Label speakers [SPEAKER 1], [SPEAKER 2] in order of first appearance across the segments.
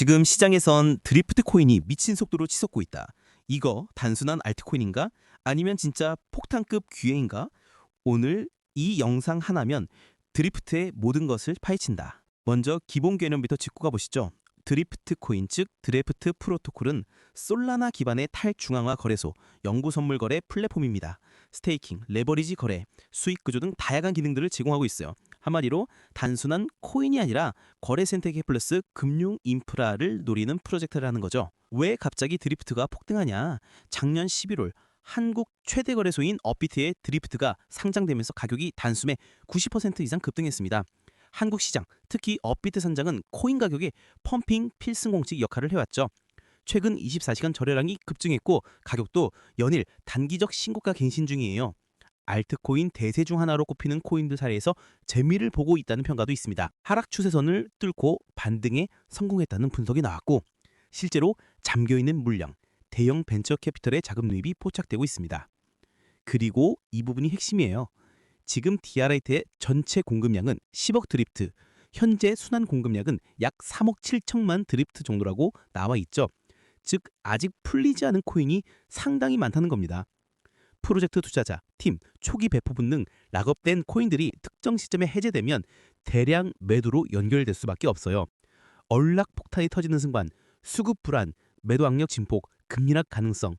[SPEAKER 1] 지금 시장에선 드리프트 코인이 미친 속도로 치솟고 있다. 이거 단순한 알트코인인가? 아니면 진짜 폭탄급 기회인가? 오늘 이 영상 하나면 드리프트의 모든 것을 파헤친다. 먼저 기본 개념부터 짚고 가보시죠. 드리프트 코인 즉 드래프트 프로토콜은 솔라나 기반의 탈중앙화 거래소, 영구 선물 거래 플랫폼입니다. 스테이킹, 레버리지 거래, 수익 구조 등 다양한 기능들을 제공하고 있어요. 한마디로 단순한 코인이 아니라 거래 생태계 플러스 금융 인프라를 노리는 프로젝트라는 거죠. 왜 갑자기 드리프트가 폭등하냐? 작년 11월 한국 최대 거래소인 업비트의 드리프트가 상장되면서 가격이 단숨에 90% 이상 급등했습니다. 한국 시장, 특히 업비트 산장은 코인 가격의 펌핑 필승 공식 역할을 해왔죠. 최근 24시간 거래량이 급증했고 가격도 연일 단기적 신고가 갱신 중이에요. 알트코인 대세 중 하나로 꼽히는 코인들 사이에서 재미를 보고 있다는 평가도 있습니다. 하락 추세선을 뚫고 반등에 성공했다는 분석이 나왔고 실제로 잠겨있는 물량, 대형 벤처 캐피털의 자금 유입이 포착되고 있습니다. 그리고 이 부분이 핵심이에요. 지금 디아라이트의 전체 공급량은 10억 드리프트, 현재 순환 공급량은 약 3억 7천만 드리프트 정도라고 나와 있죠. 즉 아직 풀리지 않은 코인이 상당히 많다는 겁니다. 프로젝트 투자자, 팀, 초기 배포분 등 락업된 코인들이 특정 시점에 해제되면 대량 매도로 연결될 수밖에 없어요. 얼락 폭탄이 터지는 순간 수급 불안, 매도 악력 진폭, 급리락 가능성,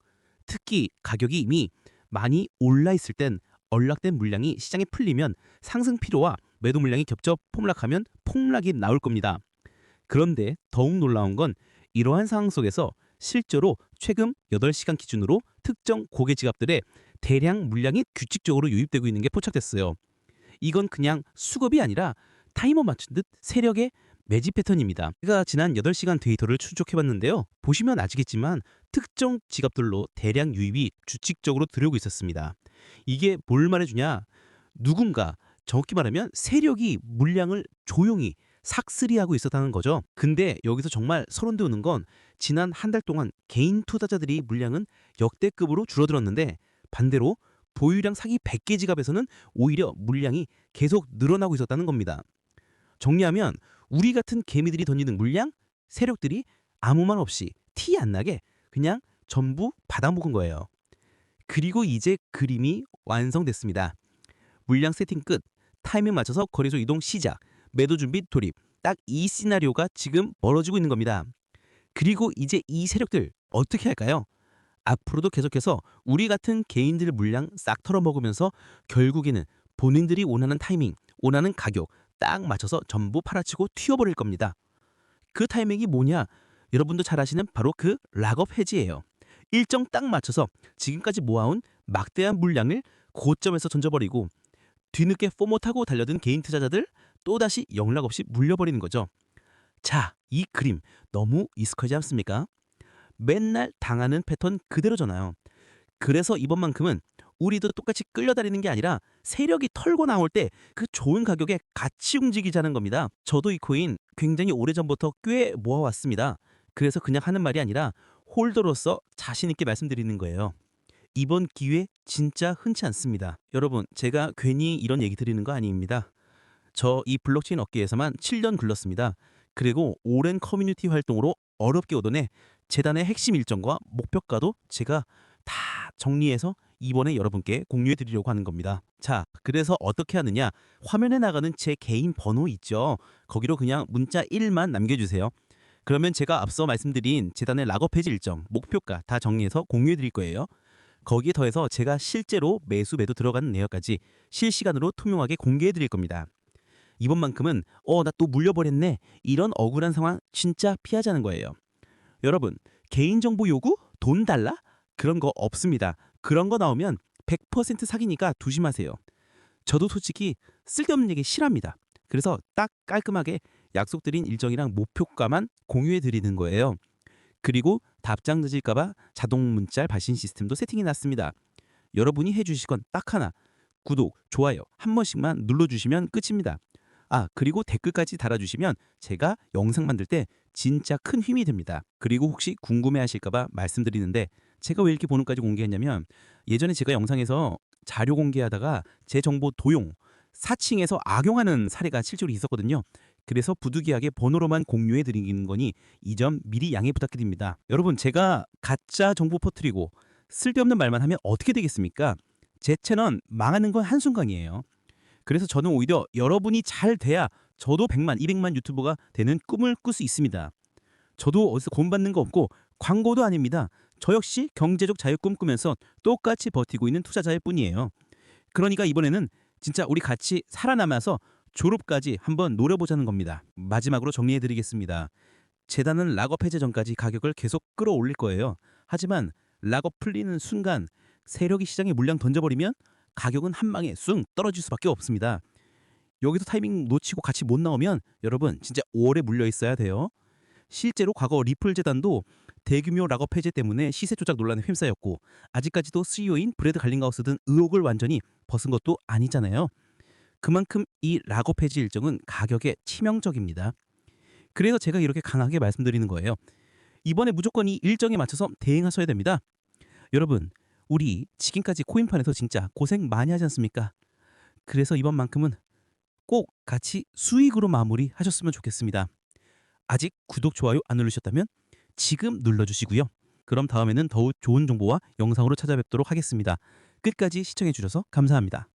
[SPEAKER 1] 특히 가격이 이미 많이 올라 있을 땐 얼락된 물량이 시장에 풀리면 상승 필요와 매도 물량이 겹쳐 폭락하면 폭락이 나올 겁니다. 그런데 더욱 놀라운 건 이러한 상황 속에서 실제로 최근 8시간 기준으로 특정 고객 지갑들의 대량 물량이 규칙적으로 유입되고 있는 게 포착됐어요. 이건 그냥 수급이 아니라 타이머 맞춘 듯 세력의 매집 패턴입니다. 제가 지난 8시간 데이터를 추적해봤는데요. 보시면 아시겠지만 특정 지갑들로 대량 유입이 규칙적으로 들어오고 있었습니다. 이게 뭘 말해주냐? 누군가 정확히 말하면 세력이 물량을 조용히 삭스리하고 있었다는 거죠. 근데 여기서 정말 소름 돋는 건 지난 한 달 동안 개인 투자자들이 물량은 역대급으로 줄어들었는데 반대로 보유량 사기 100개 지갑에서는 오히려 물량이 계속 늘어나고 있었다는 겁니다. 정리하면 우리 같은 개미들이 던지는 물량, 세력들이 아무 말 없이 티 안 나게 그냥 전부 받아먹은 거예요. 그리고 이제 그림이 완성됐습니다. 물량 세팅 끝, 타이밍 맞춰서 거래소 이동 시작, 매도 준비 돌입. 딱 이 시나리오가 지금 벌어지고 있는 겁니다. 그리고 이제 이 세력들 어떻게 할까요? 앞으로도 계속해서 우리 같은 개인들 물량 싹 털어먹으면서 결국에는 본인들이 원하는 타이밍, 원하는 가격 딱 맞춰서 전부 팔아치고 튀어버릴 겁니다. 그 타이밍이 뭐냐? 여러분도 잘 아시는 바로 그 락업 해지예요. 일정 딱 맞춰서 지금까지 모아온 막대한 물량을 고점에서 던져버리고 뒤늦게 포모 타고 달려든 개인 투자자들 또다시 영락 없이 물려버리는 거죠. 자, 이 그림 너무 익숙하지 않습니까? 맨날 당하는 패턴 그대로잖아요. 그래서 이번만큼은 우리도 똑같이 끌려다니는 게 아니라 세력이 털고 나올 때 그 좋은 가격에 같이 움직이자는 겁니다. 저도 이 코인 굉장히 오래전부터 꽤 모아왔습니다. 그래서 그냥 하는 말이 아니라 홀더로서 자신 있게 말씀드리는 거예요. 이번 기회 진짜 흔치 않습니다. 여러분, 제가 괜히 이런 얘기 드리는 거 아닙니다. 저 이 블록체인 업계에서만 7년 굴렀습니다. 그리고 오랜 커뮤니티 활동으로 어렵게 얻어내 재단의 핵심 일정과 목표가도 제가 다 정리해서 이번에 여러분께 공유해 드리려고 하는 겁니다. 자, 그래서 어떻게 하느냐? 화면에 나가는 제 개인 번호 있죠. 거기로 그냥 문자 1만 남겨주세요. 그러면 제가 앞서 말씀드린 재단의 락업 해지 일정, 목표가 다 정리해서 공유해 드릴 거예요. 거기에 더해서 제가 실제로 매수 매도 들어가는 내역까지 실시간으로 투명하게 공개해 드릴 겁니다. 이번만큼은 어 나 또 물려버렸네 이런 억울한 상황 진짜 피하자는 거예요. 여러분 개인정보 요구 돈 달라 그런 거 없습니다. 그런 거 나오면 100% 사기니까 조심하세요. 저도 솔직히 쓸데없는 얘기 싫어합니다. 그래서 딱 깔끔하게 약속드린 일정이랑 목표가만 공유해 드리는 거예요. 그리고 답장 늦을까봐 자동 문자 발신 시스템도 세팅해 놨습니다. 여러분이 해주실 건 딱 하나. 구독, 좋아요 한 번씩만 눌러주시면 끝입니다. 아, 그리고 댓글까지 달아주시면 제가 영상 만들 때 진짜 큰 힘이 됩니다. 그리고 혹시 궁금해하실까봐 말씀드리는데 제가 왜 이렇게 번호까지 공개했냐면 예전에 제가 영상에서 자료 공개하다가 제 정보 도용, 사칭해서 악용하는 사례가 실제로 있었거든요. 그래서 부득이하게 번호로만 공유해 드리는 거니 이 점 미리 양해 부탁드립니다. 여러분 제가 가짜 정보 퍼뜨리고 쓸데없는 말만 하면 어떻게 되겠습니까? 제 채널 망하는 건 한순간이에요. 그래서 저는 오히려 여러분이 잘 돼야 저도 100만, 200만 유튜버가 되는 꿈을 꿀 수 있습니다. 저도 어디서 공받는 거 없고 광고도 아닙니다. 저 역시 경제적 자유 꿈꾸면서 똑같이 버티고 있는 투자자일 뿐이에요. 그러니까 이번에는 진짜 우리 같이 살아남아서 졸업까지 한번 노려보자는 겁니다. 마지막으로 정리해드리겠습니다. 재단은 락업 해제 전까지 가격을 계속 끌어올릴 거예요. 하지만 락업 풀리는 순간 세력이 시장에 물량 던져버리면 가격은 한 방에 쑥 떨어질 수밖에 없습니다. 여기서 타이밍 놓치고 같이 못 나오면 여러분 진짜 오래 물려 있어야 돼요. 실제로 과거 리플 재단도 대규모 락업 해제 때문에 시세 조작 논란에 휩싸였고 아직까지도 CEO인 브래드 갈링가우스 등 의혹을 완전히 벗은 것도 아니잖아요. 그만큼 이 락업 해지 일정은 가격에 치명적입니다. 그래서 제가 이렇게 강하게 말씀드리는 거예요. 이번에 무조건 이 일정에 맞춰서 대응하셔야 됩니다. 여러분, 우리 지금까지 코인판에서 진짜 고생 많이 하지 않습니까? 그래서 이번만큼은 꼭 같이 수익으로 마무리하셨으면 좋겠습니다. 아직 구독, 좋아요 안 누르셨다면 지금 눌러주시고요. 그럼 다음에는 더욱 좋은 정보와 영상으로 찾아뵙도록 하겠습니다. 끝까지 시청해 주셔서 감사합니다.